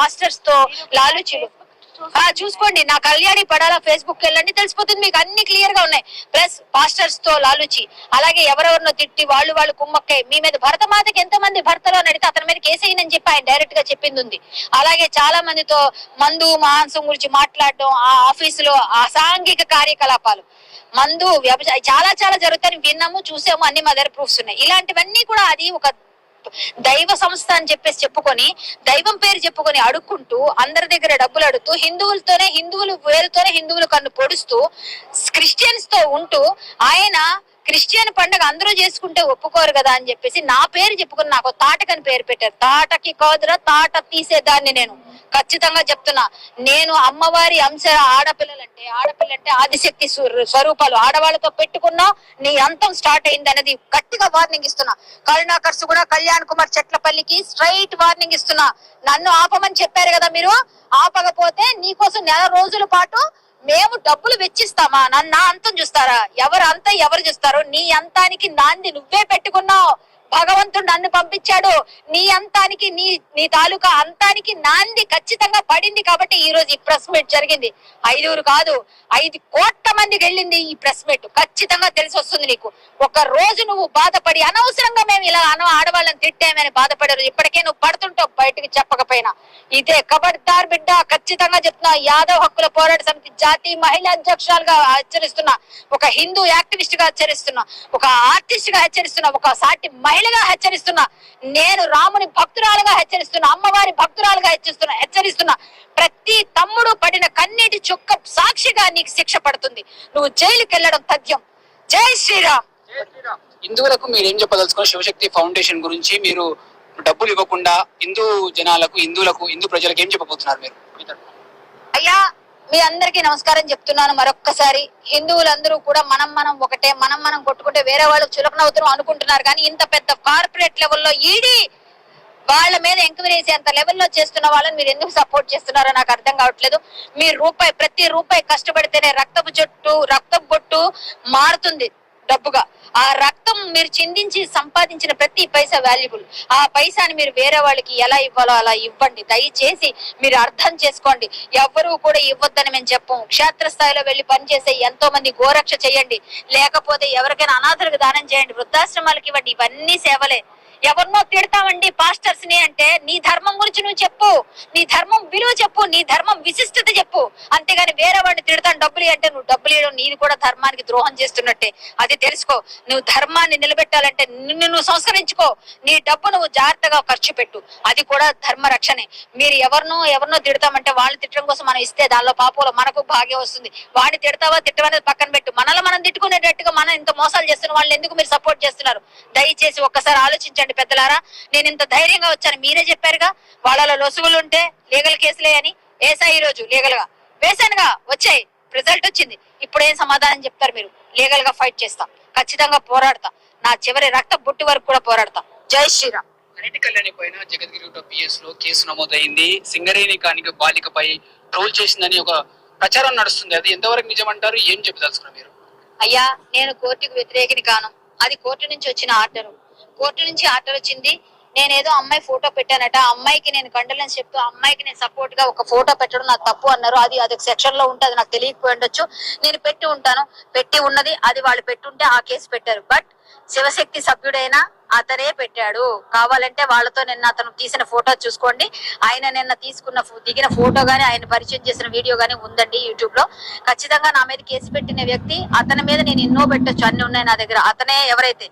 పాస్టర్స్తో లాలుచీలు ఆ చూసుకోండి నా కళ్యాణి పడాలా ఫేస్బుక్ వెళ్ళండి తెలిసిపోతుంది మీకు అన్ని క్లియర్గా ఉన్నాయి. ప్లస్ పాస్టర్స్తో లాలుచి అలాగే ఎవరెవరినో తిట్టి వాళ్ళు వాళ్ళు కుమ్మక్కై మీ మీద భరతమాతకి ఎంత మంది భర్తలో నడితే అతని మీద కేసేయనని చెప్పి ఆయన డైరెక్ట్గా చెప్పింది ఉంది. అలాగే చాలా మందితో మందు మాంసం గురించి మాట్లాడడం ఆ ఆఫీసులో అసాంఘిక కార్యకలాపాలు. మందు వ్యభిచారం చాలా చాలా జరుగుతాయి విన్నాము చూసాము అన్ని మా దగ్గర ప్రూఫ్స్ ఉన్నాయి. ఇలాంటివన్నీ కూడా అది ఒక దైవ సంస్థ అని చెప్పేసి చెప్పుకొని దైవం పేరు చెప్పుకొని అడుక్కుంటూ అందరి దగ్గర డబ్బులు అడుగుతూ హిందువులతోనే హిందువులు వేరుతోనే హిందువులు కన్ను పొడుస్తూ క్రిస్టియన్స్తో ఉంటూ ఆయన క్రిస్టియన్ పండుగ అందరూ చేసుకుంటే ఒప్పుకోరు కదా అని చెప్పేసి నా పేరు చెప్పుకుని నాకు తాటకని పేరు పెట్టారు. తాటకి కాదురా తాట తీసేదాన్ని నేను. ఖచ్చితంగా చెప్తున్నా. నేను అమ్మవారి అంశ ఆడపిల్లలంటే ఆడపిల్లంటే ఆదిశక్తి స్వరూపాలు ఆడవాళ్ళతో పెట్టుకున్నా నీ అంతం స్టార్ట్ అయింది అనేది గట్టిగా వార్నింగ్ ఇస్తున్నా. కరుణాకర్సు కూడా కళ్యాణ్ కుమార్ చెట్లపల్లికి స్ట్రైట్ వార్నింగ్ ఇస్తున్నా. నన్ను ఆపమని చెప్పారు కదా మీరు ఆపకపోతే నీకోసం నెల రోజుల పాటు మేము డబ్బులు వెచ్చిస్తామా? నన్ను నా అంతం చూస్తారా? ఎవరు అంత ఎవరు చూస్తారు? నీ అంతానికి నాంది నువ్వే పెట్టుకున్నావు. భగవంతుడు నన్ను పంపించాడు. నీ అంతానికి నీ నీ తాలూకా అంతానికి నాంది ఖచ్చితంగా పడింది కాబట్టి ఈ రోజు ఈ ప్రెస్ మీట్ జరిగింది. ఐదుగురు కాదు ఐదు కోట్ల మందికి వెళ్ళింది ఈ ప్రెస్ మీట్. ఖచ్చితంగా తెలిసి వస్తుంది నీకు. ఒక రోజు నువ్వు బాధపడి అనవసరంగా మేము ఇలా అన ఆడవాళ్ళని తిట్టామని బాధపడారు. ఇప్పటికే నువ్వు పడుతుంటావు బయటకు చెప్పకపోయినా. ఇదే కబడ్దార్ బిడ్డ ఖచ్చితంగా చెప్తున్నా. యాదవ్ హక్కుల పోరాట సమితి జాతీయ మహిళా అధ్యక్షురాలుగా హెచ్చరిస్తున్నా. ఒక హిందూ యాక్టివిస్ట్గా హెచ్చరిస్తున్నా. ఒక ఆర్టిస్ట్గా హెచ్చరిస్తున్నా. ఒక సాటి మహిళగా హెచ్చరిస్తున్నా. నేను రాముని భక్తురాలుగా హెచ్చరిస్తున్నా. అమ్మవారి భక్తురాలుగా హెచ్చరిస్తున్నా హెచ్చరిస్తున్నా. ప్రతి తమ్ముడు పడిన కన్నీటి చుక్క సాక్షిగా నీకు శిక్ష పడుతుంది. నువ్వు జైలుకి వెళ్ళడం తథ్యం. జై శ్రీరామ్. హిందువులకు మీరు ఏం చెప్పదలుచుకున్న శివశక్తి ఫౌండేషన్ గురించి మీరు డబ్బులు ఇవ్వకుండా హిందూ జనాలకు హిందువులకు హిందూ ప్రజలకు ఏం చెప్పబోతున్నారు మీరు? అయ్యా మీ అందరికీ నమస్కారం చెప్తున్నాను మరొక్కసారి. హిందువులందరూ కూడా మనం మనం ఒకటే మనం మనం కొట్టుకుంటే వేరే వాళ్ళు చులకన అనుకుంటున్నారు. కానీ ఇంత పెద్ద కార్పొరేట్ లెవెల్లో ఈడీ వాళ్ళ మీద ఎంక్వైరీ చేసేంత లెవెల్లో చేస్తున్న వాళ్ళని మీరు ఎందుకు సపోర్ట్ చేస్తున్నారో నాకు అర్థం కావట్లేదు. మీరు రూపాయి ప్రతి రూపాయి కష్టపడితేనే రక్తపు జుట్టు రక్తపు బొట్టు మారుతుంది. డబ్బుగా. ఆ రక్తం మీరు చిందించి సంపాదించిన ప్రతి పైసా వాల్యుబుల్ ఆ పైసాని మీరు వేరే వాళ్ళకి ఎలా ఇవ్వాలో అలా ఇవ్వండి. దయచేసి మీరు అర్థం చేసుకోండి. ఎవ్వరూ కూడా ఇవ్వద్దని మేము చెప్పము. క్షేత్ర స్థాయిలో వెళ్ళి పనిచేసే ఎంతో మంది గోరక్ష చేయండి. లేకపోతే ఎవరికైనా అనాథులకు దానం చేయండి. వృద్ధాశ్రమాలకు ఇవ్వండి. ఇవన్నీ సేవలే. ఎవరినో తిడతామండి పాస్టర్స్ని అంటే నీ ధర్మం గురించి నువ్వు చెప్పు. నీ ధర్మం విలువ చెప్పు నీ ధర్మం విశిష్టత చెప్పు. అంతేగాని వేరే వాడిని తిడతాను డబ్బులు అంటే నువ్వు డబ్బులు ఇవ్వడం నేను కూడా ధర్మానికి ద్రోహం చేస్తున్నట్టే. అది తెలుసుకో. నువ్వు ధర్మాన్ని నిలబెట్టాలంటే నిన్ను నువ్వు సంస్కరించుకో. నీ డబ్బు నువ్వు జాగ్రత్తగా ఖర్చు పెట్టు. అది కూడా ధర్మ రక్షణే. మీరు ఎవరినో ఎవరినో తిడతామంటే వాళ్ళని తిట్టడం కోసం మనం ఇస్తే దానిలో పాపంలో మనకు భాగ్యం వస్తుంది. వాడిని తిడతావా తిట్టమనేది పక్కన పెట్టు. మనల్ని మనం తిట్టుకునేటట్టుగా మనం ఇంత మోసాలు చేస్తున్న వాళ్ళని ఎందుకు మీరు సపోర్ట్ చేస్తున్నారు? దయచేసి ఒక్కసారి ఆలోచించండి. పెద్దలారా? నేను ఇంత ధైర్యంగా వచ్చాను. మీరే చెప్పారుగా వాళ్ళలో లొసుగులు ఉంటే లీగల్ కేసులే అని వేసా ఈ రోజు లీగల్గా వేసానుగా వచ్చాయి. రిజల్ట్ వచ్చింది. ఇప్పుడు ఏం సమాధానం చెప్తారు మీరు? లీగల్గా ఫైట్ చేస్తా. ఖచ్చితంగా పోరాడతా. నా చివరి రక్త బుట్టి వరకు కూడా పోరాడతా. జై శ్రీరామ్. అరటి కళ్యాణి పైన జగద్గిరి పిఎస్లో కేసు నమోదైంది. సింగరేణి కానిక బాలికపై ట్రోల్ చేసిందని ఒక ప్రచారం నడుస్తుంది. అది ఎంతవరకు నిజమంటారు? ఏం చెప్పదలుచుకున్నారు మీరు? అయ్యా నేను కోర్టుకు వ్యతిరేకిని కాను. అది కోర్టు నుంచి వచ్చిన ఆర్డర్. కోర్టు నుంచి ఆర్డర్ వచ్చింది. నేనేదో అమ్మాయి ఫోటో పెట్టానట. అమ్మాయికి నేను కండలెన్స్ చెప్తూ ఆ అమ్మాయికి నేను సపోర్ట్గా ఒక ఫోటో పెట్టడం నాకు తప్పు అన్నారు. అది అది సెక్షన్లో ఉంటే అది నాకు తెలియకపోయి ఉండొచ్చు. నేను పెట్టి ఉంటాను. పెట్టి ఉన్నది అది వాళ్ళు పెట్టుంటే ఆ కేసు పెట్టారు. బట్ శివశక్తి సభ్యుడైన అతనే పెట్టాడు. కావాలంటే వాళ్ళతో నిన్న అతను తీసిన ఫోటో చూసుకోండి. ఆయన నిన్న తీసుకున్న దిగిన ఫోటో గానీ ఆయన పరిచయం చేసిన వీడియో గానీ ఉందండి యూట్యూబ్లో. ఖచ్చితంగా నా మీద కేసు పెట్టిన వ్యక్తి అతని మీద నేను ఎన్నో పెట్టొచ్చు. అన్ని ఉన్నాయి నా దగ్గర. అతనే ఎవరైతే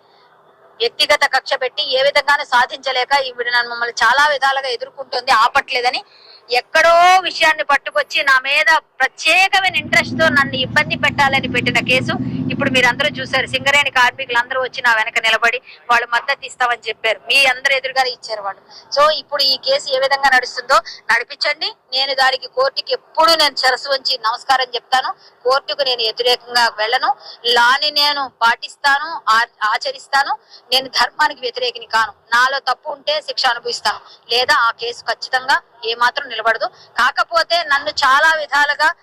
వ్యక్తిగత కక్ష పెట్టి ఏ విధంగానూ సాధించలేక ఈవిడ నన్ను మమ్మల్ని చాలా విధాలుగా ఎదుర్కొంటుంది ఆపట్లేదని ఎక్కడో విషయాన్ని పట్టుకొచ్చి నా మీద ప్రత్యేకమైన ఇంట్రెస్ట్తో నన్ను ఇబ్బంది పెట్టాలని పెట్టిన కేసు ఇప్పుడు మీరు అందరూ చూసారు సింగరేణి కార్మికులు అందరూ వచ్చి నా వెనక నిలబడి వాళ్ళు మద్దతు ఇస్తామని చెప్పారు. మీ అందరు ఎదురుగానే ఇచ్చారు వాళ్ళు. సో ఇప్పుడు ఈ కేసు ఏ విధంగా నడుస్తుందో నడిపించండి. నేను దానికి కోర్టుకి ఎప్పుడు నేను చెరసు వంచి నమస్కారం చెప్తాను. కోర్టుకు నేను వ్యతిరేకంగా వెళ్ళను. లాని నేను పాటిస్తాను ఆ- ఆచరిస్తాను. నేను ధర్మానికి వ్యతిరేకిని కాను. నాలో తప్పు ఉంటే శిక్ష అనుభవిస్తాను. లేదా ఆ కేసు ఖచ్చితంగా ఏమాత్రం నిలబడదు. కాకపోతే నన్ను చాలా విధాలుగా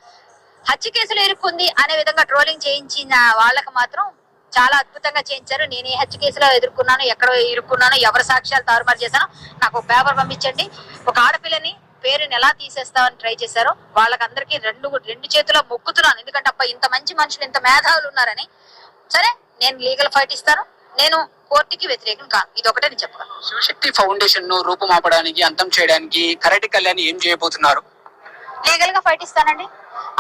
హత్య కేసులు ఇరుక్కుంది అనే విధంగా ట్రోలింగ్ చేయించిన వాళ్ళకి మాత్రం చాలా అద్భుతంగా చేయించారు. నేను ఏ హత్య కేసులో ఎదుర్కొన్నాను ఎక్కడ ఇరుక్కున్నాను ఎవరి సాక్ష్యాలు తారుమారు చేశాను నాకు ఒక పేపర్ పంపించండి. ఒక ఆడపిల్లని పేరుని ఎలా తీసేస్తామని ట్రై చేశారో వాళ్ళకందరికీ రెండు రెండు చేతుల మొక్కుతున్నాను. ఎందుకంటే అబ్బా ఇంత మంచి మనుషులు ఇంత మేధావులు ఉన్నారని. సరే నేను లీగల్ ఫైట్ ఇస్తాను. నేను కోర్టుకి వ్యతిరేకం కాను ఇది ఒకటే నేను చెప్పగలను శివశక్తి ఫౌండేషన్ను రూపుమాపడానికి అంతం చేయడానికి కరెక్ట్ కళ్యాణ్ ఏం చేయబోతున్నారు? లీగల్గా ఫైట్ ఇస్తానండి.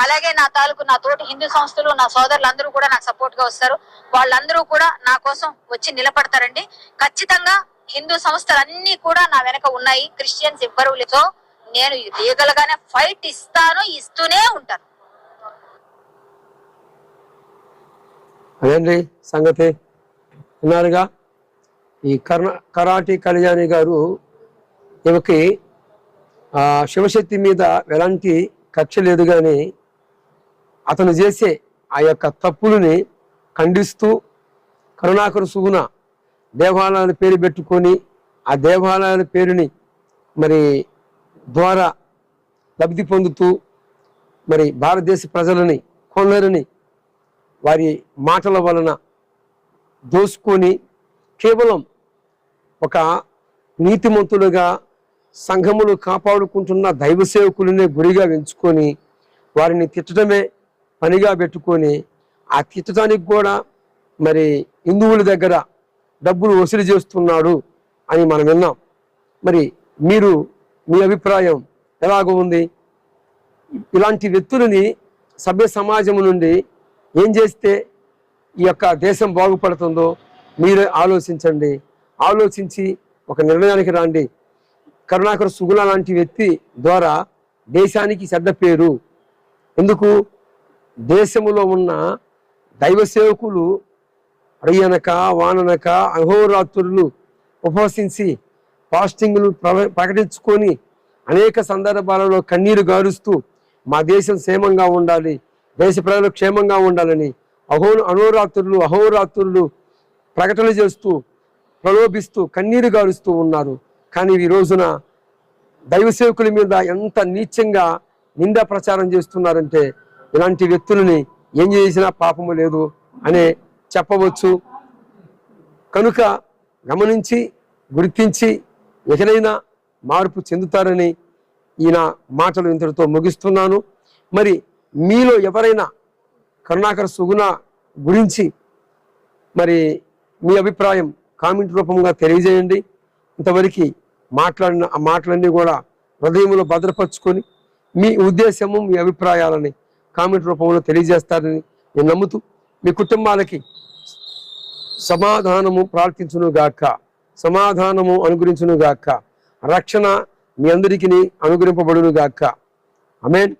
అలాగే నా తాలూకు నా తోటి హిందూ సంస్థలు నా సోదరులందరూ కూడా నాకు సపోర్ట్గా వస్తారు. వాళ్ళందరూ కూడా నా కోసం వచ్చి నిలబడతారండి. ఖచ్చితంగా హిందూ సంస్థలన్నీ కూడా నా వెనక ఉన్నాయి. క్రిస్టియన్స్ లేదో నేను లీగల్ గానే ఫైట్ ఇస్తాను ఇస్తూనే ఉంటాను. అదేంటి సంగతి? విన్నారుగా? ఈ కర్ణ కరాటి కళ్యాణి గారు ఈమెకి శివశక్తి మీద ఎలాంటి కక్ష లేదు కానీ అతను చేసే ఆ యొక్క తప్పులని ఖండిస్తూ కరుణాకర సుగుణ దేవాలయాల పేరు పెట్టుకొని ఆ దేవాలయాల పేరుని మరి ద్వారా లబ్ధి పొందుతూ మరి భారతదేశ ప్రజలని కొందరిని వారి మాటల వలన దోసుకొని కేవలం ఒక నీతిమంతులుగా సంఘములు కాపాడుకుంటున్న దైవ సేవకులనే గురిగా ఎంచుకొని వారిని తిట్టడమే పనిగా పెట్టుకొని ఆ తిట్టడానికి కూడా మరి హిందువుల దగ్గర డబ్బులు వసూలు చేస్తున్నాడు అని మనం విన్నాం. మరి మీరు మీ అభిప్రాయం ఎలాగ ఉంది ఇలాంటి వ్యక్తులని సభ్య సమాజం నుండి ఏం చేస్తే ఈ యొక్క దేశం బాగుపడుతుందో మీరే ఆలోచించండి. ఆలోచించి ఒక నిర్ణయానికి రండి. కరుణాకర్ సుగుల లాంటి వ్యక్తి ద్వారా దేశానికి చెడ్డ పేరు. ఎందుకు? దేశములో ఉన్న దైవ సేవకులు అడియనక వాననక అహోరాత్రులు ఉపవసించి ఫాస్టింగ్లు ప్రవ- ప్రకటించుకొని అనేక సందర్భాలలో కన్నీరు గారుస్తూ మా దేశం క్షేమంగా ఉండాలి దేశ ప్రజలు క్షేమంగా ఉండాలని అహో అనోరాత్రులు అహోరాత్రులు ప్రకటన చేస్తూ ప్రలోభిస్తూ కన్నీరు గారుస్తూ ఉన్నారు. కానీ ఈ రోజున దైవ సేవకుల మీద ఎంత నీచంగా నింద ప్రచారం చేస్తున్నారంటే ఇలాంటి వ్యక్తులని ఏం చేసినా పాపము లేదు అనే చెప్పవచ్చు. కనుక గమనించి గుర్తించి ఎకనైనా మార్పు చెందుతారని ఈయన మాటలు ఇంతటితో ముగిస్తున్నాను. మరి మీలో ఎవరైనా కరుణాకర సుగుణ గురించి మరి మీ అభిప్రాయం కామెంట్ రూపంగా తెలియజేయండి. ఇంతవరకు మాట్లాడిన ఆ మాటలన్నీ కూడా హృదయంలో భద్రపరుచుకొని మీ ఉద్దేశము మీ అభిప్రాయాలని కామెంట్ రూపంలో తెలియజేస్తారని నేను నమ్ముతూ మీ కుటుంబాలకి సమాధానము ప్రార్థించును గాక సమాధానము అనుగ్రహించునుగాక. రక్షణ మీ అందరికీ అనుగ్రహింపబడునుగాక. అమేన్